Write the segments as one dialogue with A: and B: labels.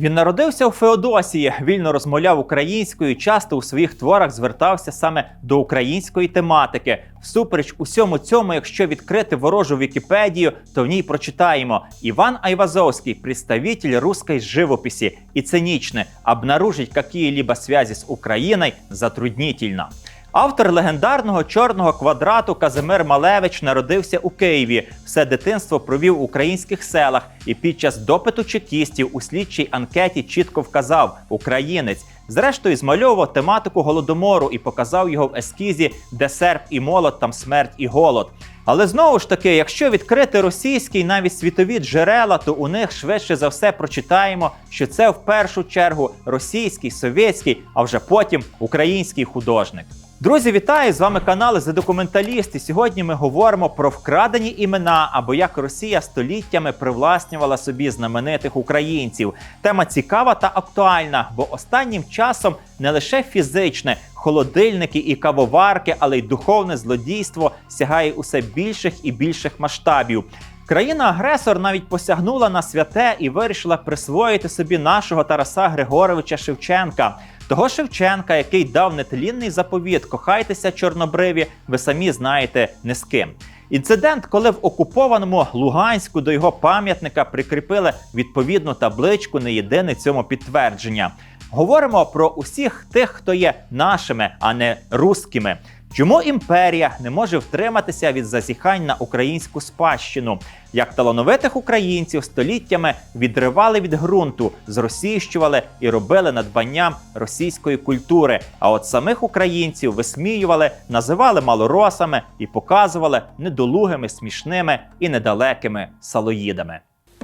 A: Він народився у Феодосії, вільно розмовляв українською, часто у своїх творах звертався саме до української тематики. Всупереч усьому цьому, якщо відкрити ворожу Вікіпедію, то в ній прочитаємо Іван Айвазовський, представитель русской живописи, и циничны, обнаружить какие-либо связи з Україною затруднительно. Автор легендарного чорного квадрату Казимир Малевич народився у Києві. Все дитинство провів у українських селах і під час допиту чекістів у слідчій анкеті чітко вказав українець. Зрештою, змальовував тематику голодомору і показав його в ескізі Де серп і молот, там смерть і голод. Але знову ж таки, якщо відкрити російський навіть світові джерела, то у них швидше за все прочитаємо, що це в першу чергу російський, совєтський, а вже потім український художник. Друзі, вітаю! З вами канал «За документаліст». І сьогодні ми говоримо про вкрадені імена або як Росія століттями привласнювала собі знаменитих українців. Тема цікава та актуальна, бо останнім часом не лише фізичне, холодильники і кавоварки, але й духовне злодійство сягає усе більших і більших масштабів. Країна-агресор навіть посягнула на святе і вирішила присвоїти собі нашого Тараса Григоровича Шевченка. Того Шевченка, який дав нетлінний заповіт Кохайтеся, чорнобриві, ви самі знаєте не з ким. Інцидент, коли в окупованому Луганську до його пам'ятника прикріпили відповідну табличку, не єдине цьому підтвердження. Говоримо про усіх тих, хто є нашими, а не русскими. Чому імперія не може втриматися від зазіхань на українську спадщину? Як талановитих українців століттями відривали від ґрунту, зросійщували і робили надбанням російської культури. А от самих українців висміювали, називали малоросами і показували недолугими, смішними і недалекими салоїдами.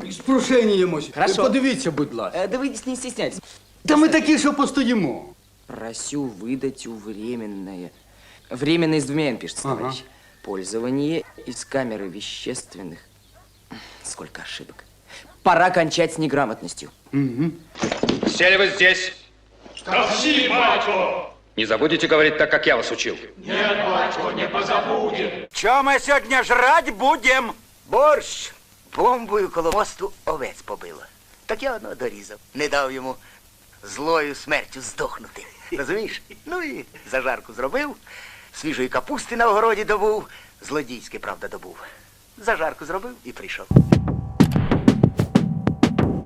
B: З прошенням ось.
C: Хорошо.
B: Подивіться, будь ласка.
C: Э, да вы не стесняйтесь.
B: Та ми такі, що постоїмо.
C: Просю выдать у временное. Временное с двумя «н» пишется,
B: Ага.
C: товарищ. Пользование из камеры вещественных. Сколько ошибок. Пора кончать с неграмотностью.
D: Сели вы здесь.
E: Толщи, батько!
D: Не забудете говорить так, как я вас учил.
E: Нет, батько, не позабудем.
F: Що ми сьогодні жрать будем? Борщ. Бомбою коло мосту овець побило. Так я одного дорізав. Не дав йому злою смертю здохнути. Розумієш? Ну і зажарку зробив, Свіжої капусти на огороді добув, злодійське, правда, добув. Зажарку зробив і прийшов.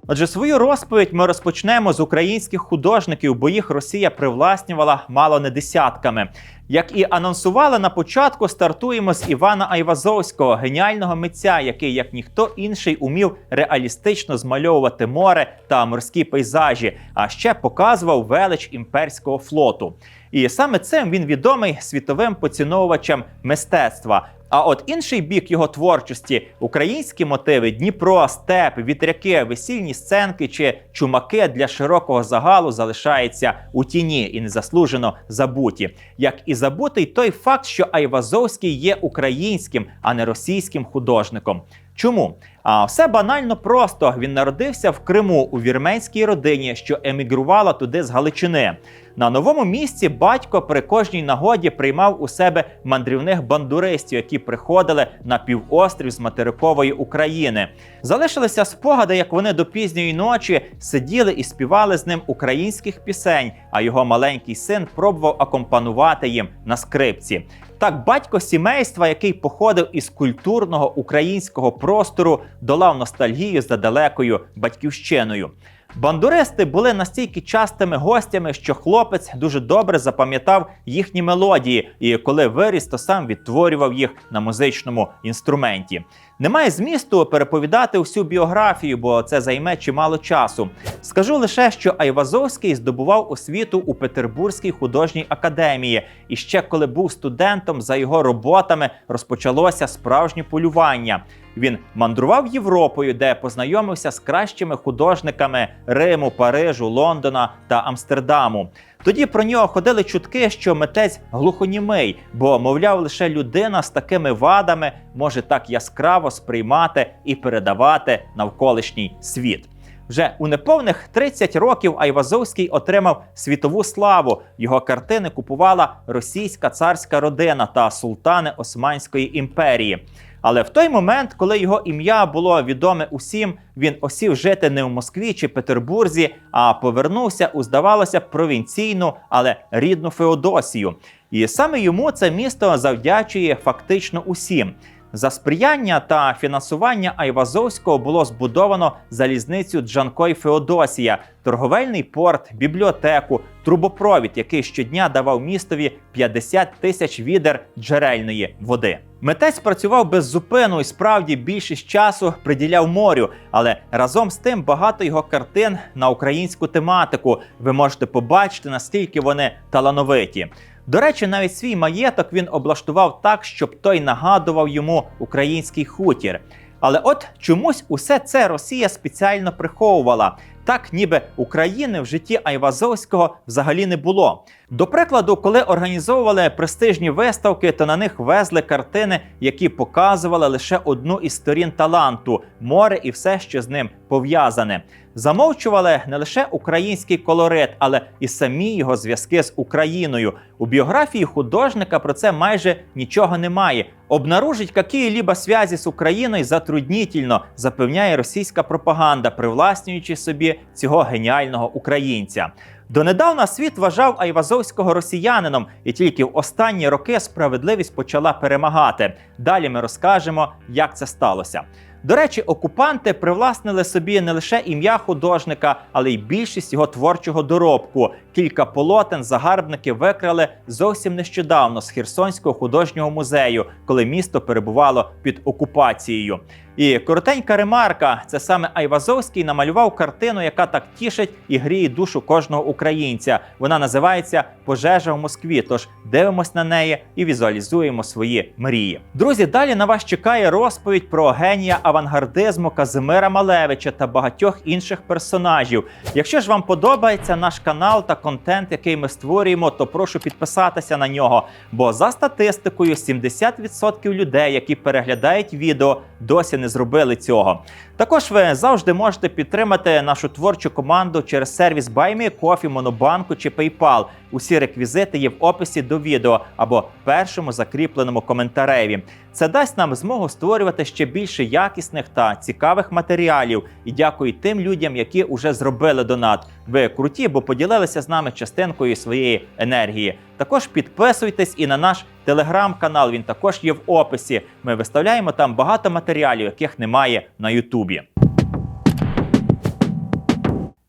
A: Отже, свою розповідь ми розпочнемо з українських художників, бо їх Росія привласнювала мало не десятками. Як і анонсували на початку, стартуємо з Івана Айвазовського, геніального митця, який, як ніхто інший, умів реалістично змальовувати море та морські пейзажі, а ще показував велич імперського флоту. І саме цим він відомий світовим поціновувачам мистецтва. А от інший бік його творчості українські мотиви Дніпро, степ, вітряки, весільні сценки чи чумаки для широкого загалу залишаються у тіні і незаслужено забуті. Як і забутий той факт, що Айвазовський є українським, а не російським художником. Чому? А все банально просто. Він народився в Криму у вірменській родині, що емігрувала туди з Галичини. На новому місці батько при кожній нагоді приймав у себе мандрівних бандуристів, які приходили на півострів з материкової України. Залишилися спогади, як вони до пізньої ночі сиділи і співали з ним українських пісень, а його маленький син пробував акомпанувати їм на скрипці. Так, батько сімейства, який походив із культурного українського простору, долав ностальгію за далекою батьківщиною. Бандуристи були настільки частими гостями, що хлопець дуже добре запам'ятав їхні мелодії, і коли виріс, то сам відтворював їх на музичному інструменті. Немає змісту переповідати всю біографію, бо це займе чимало часу. Скажу лише, що Айвазовський здобував освіту у Петербурзькій художній академії, і ще коли був студентом, за його роботами розпочалося справжнє полювання. Він мандрував Європою, де познайомився з кращими художниками Риму, Парижу, Лондона та Амстердаму. Тоді про нього ходили чутки, що митець глухонімий, бо, мовляв, лише людина з такими вадами може так яскраво сприймати і передавати навколишній світ. Вже у неповних 30 років Айвазовський отримав світову славу. Його картини купувала російська царська родина та султани Османської імперії. Але в той момент, коли його ім'я було відоме усім, він осів жити не в Москві чи Петербурзі, а повернувся у, здавалося, провінційну, але рідну Феодосію. І саме йому це місто завдячує фактично усім. За сприяння та фінансування Айвазовського було збудовано залізницю Джанкой Феодосія, торговельний порт, бібліотеку, трубопровід, який щодня давав містові 50 тисяч відер джерельної води. Митець працював без зупину і справді більшість часу приділяв морю, але разом з тим багато його картин на українську тематику. Ви можете побачити, наскільки вони талановиті. До речі, навіть свій маєток він облаштував так, щоб той нагадував йому український хутір. Але от чомусь усе це Росія спеціально приховувала, так ніби України в житті Айвазовського взагалі не було. До прикладу, коли організовували престижні виставки, то на них везли картини, які показували лише одну із сторін таланту море і все, що з ним пов'язане. Замовчували не лише український колорит, але і самі його зв'язки з Україною. У біографії художника про це майже нічого немає. Обнаружить какие-либо связи з Україною затруднітельно, запевняє російська пропаганда, привласнюючи собі цього геніального українця. Донедавна світ вважав Айвазовського росіянином, і тільки в останні роки справедливість почала перемагати. Далі ми розкажемо, як це сталося. До речі, окупанти привласнили собі не лише ім'я художника, але й більшість його творчого доробку. Кілька полотен загарбники викрали зовсім нещодавно з Херсонського художнього музею, коли місто перебувало під окупацією. І коротенька ремарка: це саме Айвазовський намалював картину, яка так тішить і гріє душу кожного українця. Вона називається Пожежа в Москві. Тож дивимось на неї і візуалізуємо свої мрії. Друзі, далі на вас чекає розповідь про генія авангардизму Казимира Малевича та багатьох інших персонажів. Якщо ж вам подобається наш канал та контент, який ми створюємо, то прошу підписатися на нього. Бо за статистикою 70% людей, які переглядають відео, досі не зробили цього. Також ви завжди можете підтримати нашу творчу команду через сервіс BuyMeCoffee, Монобанку чи PayPal. Усі реквізити є в описі до відео або першому закріпленому коментареві. Це дасть нам змогу створювати ще більше якісних та цікавих матеріалів. І дякую тим людям, які вже зробили донат. Ви круті, бо поділилися з нами частинкою своєї енергії. Також підписуйтесь і на наш телеграм-канал. Він також є в описі. Ми виставляємо там багато матеріалів, яких немає на Ютубі.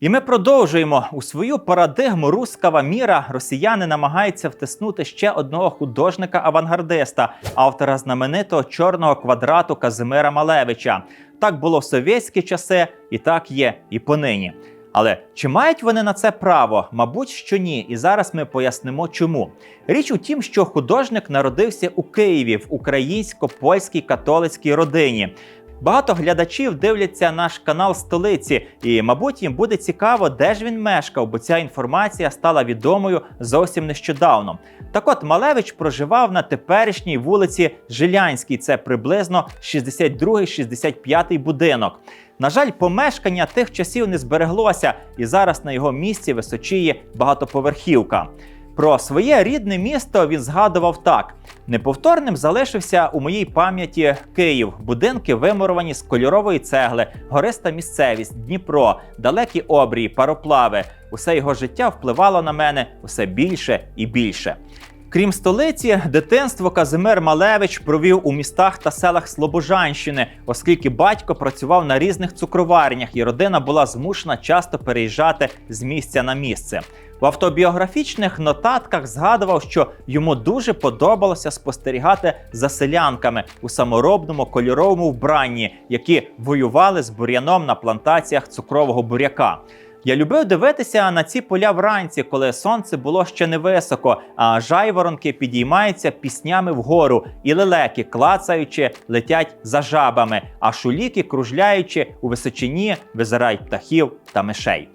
A: І ми продовжуємо у свою парадигму рускава міра. Росіяни намагаються втиснути ще одного художника-авангардиста, автора знаменитого чорного квадрату Казимира Малевича. Так було в совєтські часи, і так є і понині. Але чи мають вони на це право? Мабуть, що ні. І зараз ми пояснимо, чому. Річ у тім, що художник народився у Києві в українсько-польській католицькій родині. Багато глядачів дивляться наш канал столиці, і, мабуть, їм буде цікаво, де ж він мешкав, бо ця інформація стала відомою зовсім нещодавно. Так от Малевич проживав на теперішній вулиці Жилянській, це приблизно 62-65 будинок. На жаль, помешкання тих часів не збереглося, і зараз на його місці височіє багатоповерхівка. Про своє рідне місто він згадував так: неповторним залишився у моїй пам'яті Київ, будинки вимуровані з кольорової цегли, гориста місцевість, Дніпро, далекі обрії, пароплави. Усе його життя впливало на мене усе більше і більше. Крім столиці, дитинство Казимир Малевич провів у містах та селах Слобожанщини, оскільки батько працював на різних цукроварнях, і родина була змушена часто переїжджати з місця на місце. В автобіографічних нотатках згадував, що йому дуже подобалося спостерігати за селянками у саморобному кольоровому вбранні, які воювали з бур'яном на плантаціях цукрового буряка. Я любив дивитися на ці поля вранці, коли сонце було ще невисоко, а жайворонки підіймаються піснями вгору, і лелеки, клацаючи, летять за жабами, а шуліки, кружляючи у височині, визирають птахів та мишей.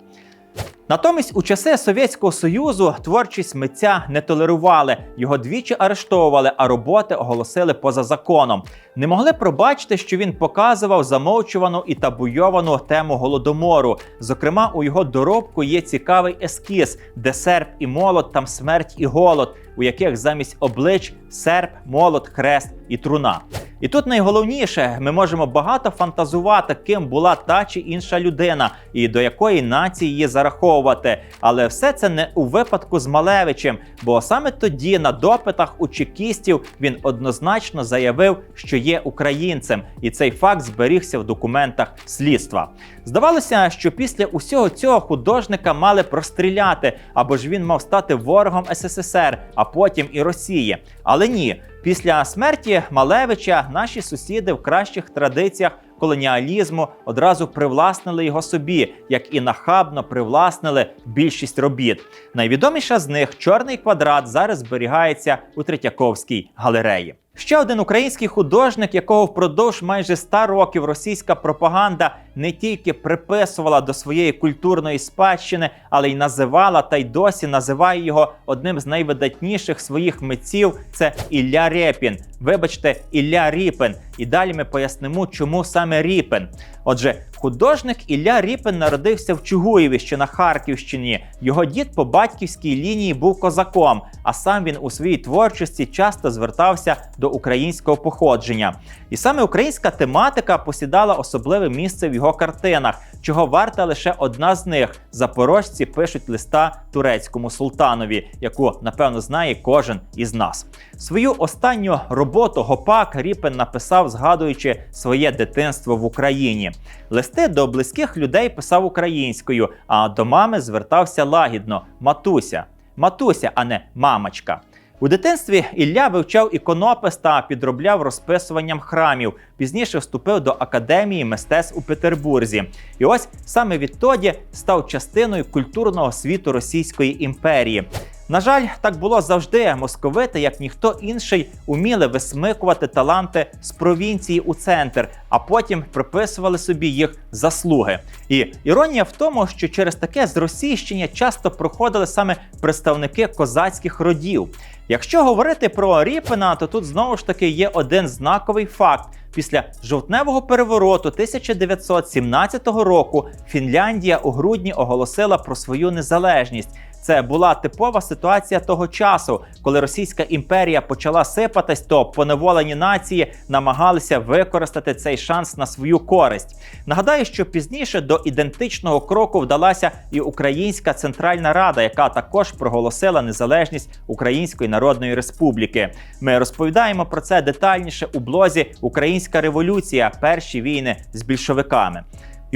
A: Натомість у часи Совєтського Союзу творчість митця не толерували, його двічі арештовували, а роботи оголосили поза законом. Не могли пробачити, що він показував замовчувану і табуйовану тему голодомору. Зокрема, у його доробку є цікавий ескіз, де серп і молот, там смерть і голод. у яких замість облич серп, молот, хрест і труна. І тут найголовніше, ми можемо багато фантазувати, ким була та чи інша людина, і до якої нації її зараховувати. Але все це не у випадку з Малевичем, бо саме тоді на допитах у чекістів він однозначно заявив, що є українцем, і цей факт зберігся в документах слідства. Здавалося, що після усього цього художника мали простріляти, або ж він мав стати ворогом СССР, а потім і Росії. Але ні, після смерті Малевича наші сусіди в кращих традиціях колоніалізму одразу привласнили його собі, як і нахабно привласнили більшість робіт. Найвідоміша з них чорний квадрат зараз зберігається у Третьяковській галереї. Ще один український художник, якого впродовж майже ста років російська пропаганда не тільки приписувала до своєї культурної спадщини, але й називала та й досі називає його одним з найвидатніших своїх митців. Це Ілля Рєпін. Вибачте, Ілля Ріпин. І далі ми пояснимо, чому саме Ріпин. Отже, художник Ілля Ріпин народився в Чугуєві, що на Харківщині. Його дід по батьківській лінії був козаком, а сам він у своїй творчості часто звертався до українського походження. І саме українська тематика посідала особливе місце в його картинах, чого варта лише одна з них. Запорожці пишуть листа турецькому султанові, яку напевно знає кожен із нас. Свою останню роботу Гопак Ріпин написав, згадуючи своє дитинство в Україні. Листи до близьких людей писав українською, а до мами звертався лагідно матуся. Матуся, а не мамочка. У дитинстві Ілля вивчав іконопис та підробляв розписуванням храмів. Пізніше вступив до академії мистецтв у Петербурзі. І ось саме відтоді став частиною культурного світу Російської імперії. На жаль, так було завжди. Московити, як ніхто інший, уміли висмикувати таланти з провінції у центр, а потім приписували собі їх заслуги. І іронія в тому, що через таке зросійщення часто проходили саме представники козацьких родів. Якщо говорити про Ріпена, то тут знову ж таки є один знаковий факт. Після жовтневого перевороту 1917 року Фінляндія у грудні оголосила про свою незалежність. Це була типова ситуація того часу, коли Російська імперія почала сипатись, то поневолені нації намагалися використати цей шанс на свою користь. Нагадаю, що пізніше до ідентичного кроку вдалася і Українська Центральна Рада, яка також проголосила незалежність Української Народної Республіки. Ми розповідаємо про це детальніше у блозі Українська революція. Перші війни з більшовиками.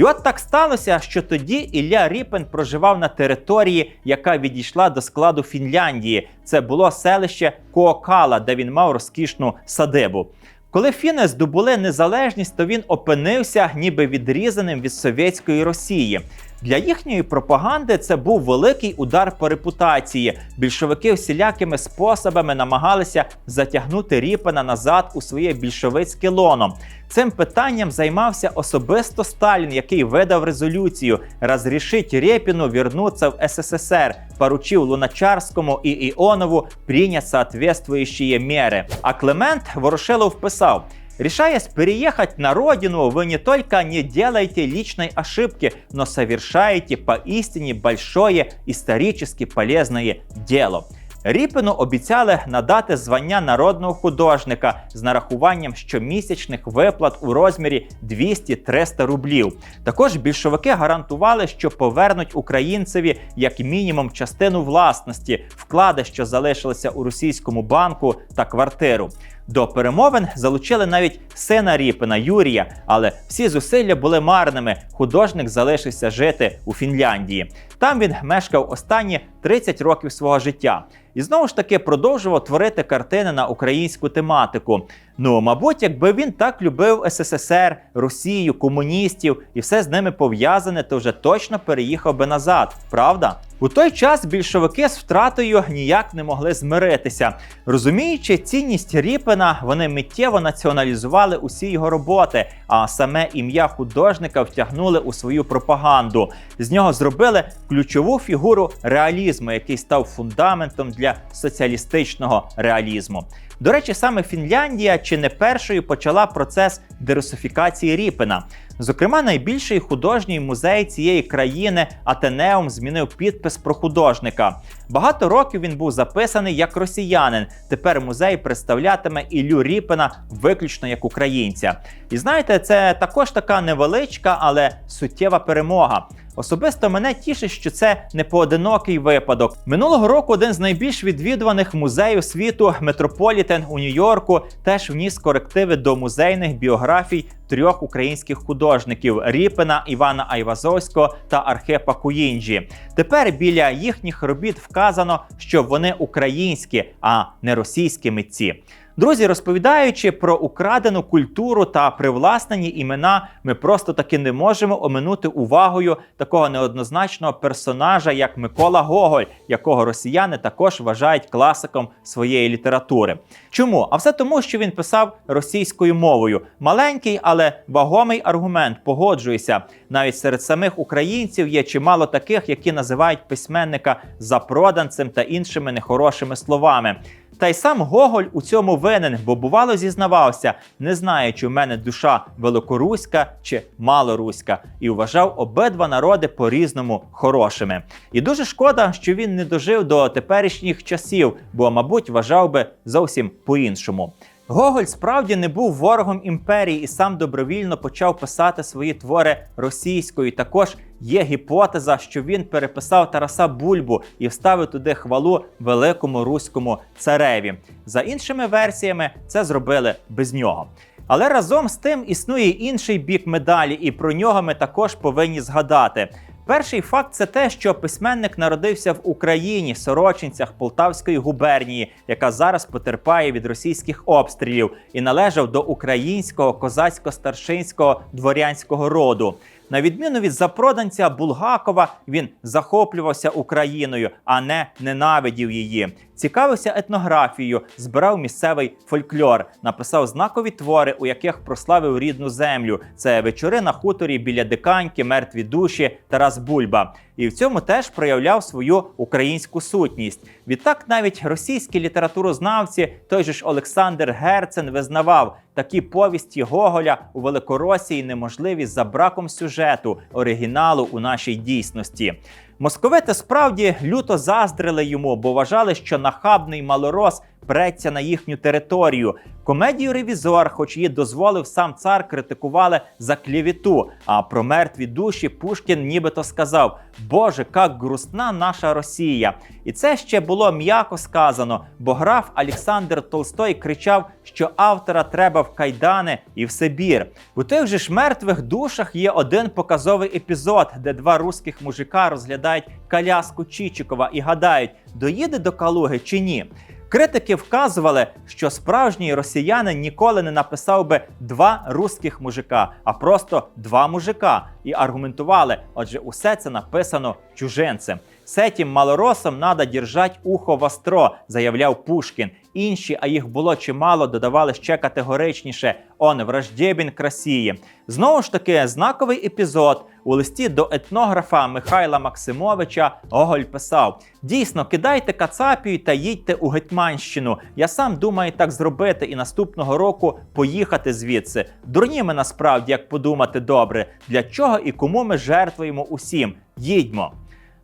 A: І от так сталося, що тоді Ілля Ріпен проживав на території, яка відійшла до складу Фінляндії. Це було селище Коокала, де він мав розкішну садибу. Коли фіни здобули незалежність, то він опинився ніби відрізаним від совєтської Росії. Для їхньої пропаганди це був великий удар по репутації. Більшовики всілякими способами намагалися затягнути Ріпина назад у своє більшовицьке лоно. Цим питанням займався особисто Сталін, який видав резолюцію «Разрешить Репіну вернуться в СССР, поручив Луначарському і Іонову прийняти соответствующие меры. А Клемент Ворошилов писав. Решаясь переехать на родину, вы не только не делаете личной ошибки, но совершаете поистине большое исторически полезное дело. Ріпину обіцяли надати звання народного художника з нарахуванням щомісячних виплат у розмірі 200-300 рублів. Також більшовики гарантували, що повернуть українцеві як мінімум частину власності, вклади, що залишилися у російському банку та квартиру. До перемовин залучили навіть сина Ріпина Юрія, але всі зусилля були марними. Художник залишився жити у Фінляндії. Там він мешкав останні 30 років свого життя. І знову ж таки продовжував творити картини на українську тематику. Ну, мабуть, якби він так любив СССР, Росію, комуністів і все з ними пов'язане, то вже точно переїхав би назад, правда? У той час більшовики з втратою ніяк не могли змиритися. Розуміючи цінність Ріпина, вони миттєво націоналізували усі його роботи, а саме ім'я художника втягнули у свою пропаганду. З нього зробили ключову фігуру реалізму, який став фундаментом для соціалістичного реалізму. До речі, саме Фінляндія чи не першою почала процес дерусифікації Ріпина. Зокрема, найбільший художній музей цієї країни Атенеум змінив підпис про художника. Багато років він був записаний як росіянин. Тепер музей представлятиме Іллю Ріпина виключно як українця. І знаєте, це також така невеличка, але суттєва перемога. Особисто мене тішить, що це не поодинокий випадок. Минулого року один з найбільш відвідуваних музеїв світу Метрополітен у Нью-Йорку теж вніс корективи до музейних біографій трьох українських художників Ріпина, Івана Айвазовського та Архипа Куїнджі. Тепер біля їхніх робіт вказано, що вони українські, а не російські митці. Друзі, розповідаючи про украдену культуру та привласнені імена, ми просто таки не можемо оминути увагою такого неоднозначного персонажа, як Микола Гоголь, якого росіяни також вважають класиком своєї літератури. Чому? А все тому, що він писав російською мовою. Маленький, але вагомий аргумент. Погоджуюся. Навіть серед самих українців є чимало таких, які називають письменника запроданцем та іншими нехорошими словами. Та й сам Гоголь у цьому винен, бо бувало зізнавався, не знаю, чи в мене душа великоруська чи малоруська, і вважав обидва народи по-різному хорошими. І дуже шкода, що він не дожив до теперішніх часів, бо, мабуть, вважав би зовсім по-іншому. Гоголь справді не був ворогом імперії і сам добровільно почав писати свої твори російською. Також є гіпотеза, що він переписав Тараса Бульбу і вставив туди хвалу великому руському цареві. За іншими версіями, це зробили без нього. Але разом з тим існує інший бік медалі, і про нього ми також повинні згадати. Перший факт це те, що письменник народився в Україні, Сорочинцях Полтавської губернії, яка зараз потерпає від російських обстрілів, і належав до українського козацько-старшинського дворянського роду. На відміну від запроданця Булгакова, він захоплювався Україною, а не ненавидів її. Цікавився етнографією, збирав місцевий фольклор, написав знакові твори, у яких прославив рідну землю. Це вечори на хуторі біля диканьки, мертві душі, Тарас Бульба. І в цьому теж проявляв свою українську сутність. Відтак, навіть російські літературознавці, той же ж Олександр Герцен, визнавав такі повісті Гоголя у Великоросії неможливі за браком сюжету, оригіналу у нашій дійсності. Московити справді люто заздрили йому, бо вважали, що нахабний малорос преться на їхню територію. Комедію Ревізор, хоч її дозволив сам цар, критикували за клєвіту. А про мертві душі Пушкін нібито сказав: Боже, як грустна наша Росія! І це ще було м'яко сказано, бо граф Олександр Толстой кричав, що автора треба в кайдани і в Сибір. У тих же ж мертвих душах є один показовий епізод, де два русських мужика розглядають коляску Чичикова і гадають, доїде до Калуги чи ні. Критики вказували, що справжній росіянин ніколи не написав би два русських мужика, а просто два мужика, і аргументували, отже, усе це написано чужинцем. С этим малоросом надо держать ухо востро, заявляв Пушкін. Інші, а їх було чимало, додавали ще категоричніше: он враждебін к Росії. Знову ж таки, знаковий епізод у листі до етнографа Михайла Максимовича Гоголь писав: дійсно, кидайте Кацапію та їдьте у Гетьманщину. Я сам думаю так зробити і наступного року поїхати звідси. Дурні ми насправді, як подумати добре, для чого і кому ми жертвуємо усім. Їдьмо.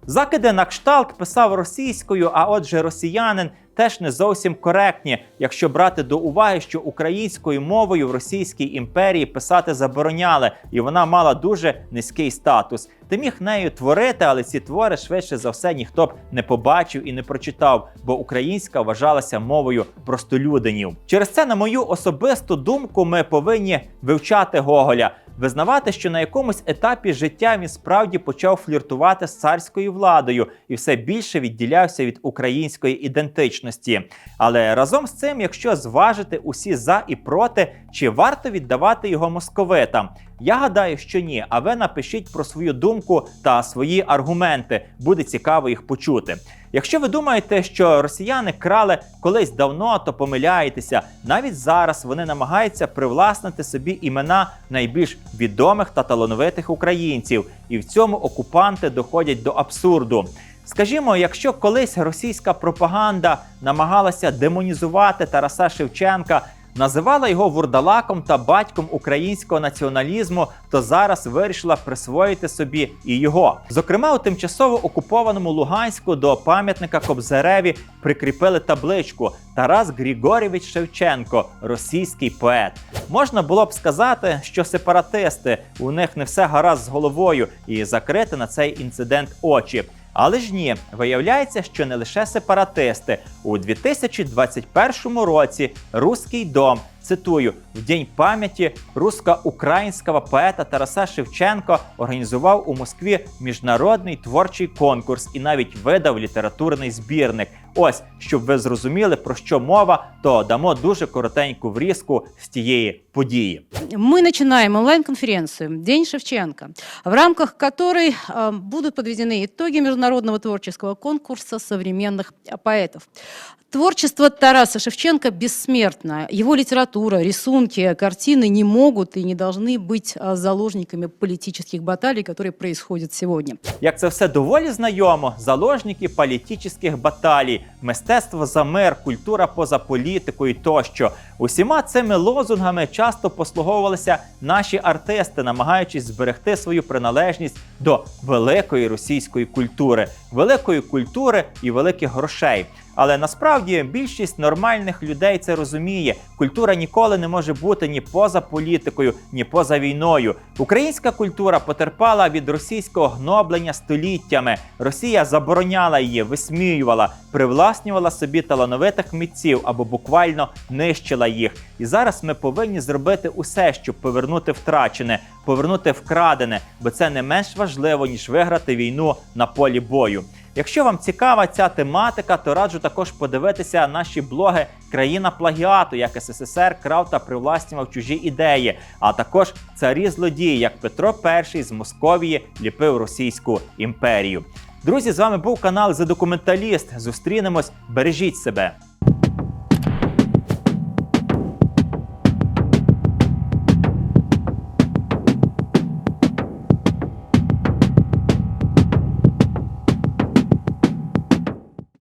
A: Закиди на кшталт писав російською, а отже, росіянин теж не зовсім коректні, якщо брати до уваги, що українською мовою в Російській імперії писати забороняли, і вона мала дуже низький статус. Ти міг нею творити, але ці твори швидше за все ніхто б не побачив і не прочитав, бо українська вважалася мовою простолюдинів. Через це, на мою особисту думку, ми повинні вивчати Гоголя. Визнавати, що на якомусь етапі життя він справді почав фліртувати з царською владою і все більше відділявся від української ідентичності. Але разом з цим, якщо зважити усі за і проти, чи варто віддавати його московитам? Я гадаю, що ні. А ви напишіть про свою думку та свої аргументи. Буде цікаво їх почути. Якщо ви думаєте, що росіяни крали колись давно, то помиляєтеся. Навіть зараз вони намагаються привласнити собі імена найбільш відомих та талановитих українців, і в цьому окупанти доходять до абсурду. Скажімо, якщо колись російська пропаганда намагалася демонізувати Тараса Шевченка, називала його вурдалаком та батьком українського націоналізму, то зараз вирішила присвоїти собі і його. Зокрема, у тимчасово окупованому Луганську до пам'ятника Кобзареві прикріпили табличку Тарас Григорєвич Шевченко, російський поет. Можна було б сказати, що сепаратисти у них не все гаразд з головою і закрити на цей інцидент очі. Але ж ні, виявляється, що не лише сепаратисти. У 2021 році Руський дом, цитую, в День пам'яті русско-українського поета Тараса Шевченко організував у Москві міжнародний творчий конкурс і навіть видав літературний збірник. Ось, щоб ви зрозуміли, про що мова, то дамо дуже коротеньку врізку з тієї події.
G: Мы начинаем онлайн-конференцию «День Шевченко», в рамках которой э, будут подведены итоги международного творческого конкурса современных э, поэтов. Творчество Тараса Шевченко бессмертно. Его литература, рисунки, картины не могут и не должны быть э, заложниками политических баталий, которые происходят сегодня.
A: Як це все доволі знайомо, заложники політичних баталій, мистецтво за мир, культура поза політикою тощо. Усіма цими лозунгами часто послуговувалися наші артисти, намагаючись зберегти свою приналежність до великої російської культури, великої культури і великих грошей. Але насправді більшість нормальних людей це розуміє. Культура ніколи не може бути ні поза політикою, ні поза війною. Українська культура потерпала від російського гноблення століттями. Росія забороняла її, висміювала, привласнювала собі талановитих митців або буквально нищила їх. І зараз ми повинні зробити усе, щоб повернути втрачене, повернути вкрадене, бо це не менш важливо ніж виграти війну на полі бою. Якщо вам цікава ця тематика, то раджу також подивитися наші блоги Країна плагіату, як СССР крав та привласнював чужі ідеї, а також царі злодії, як Петро І з Московії ліпив Російську імперію. Друзі, з вами був канал «Задокументаліст». Зустрінемось, бережіть себе.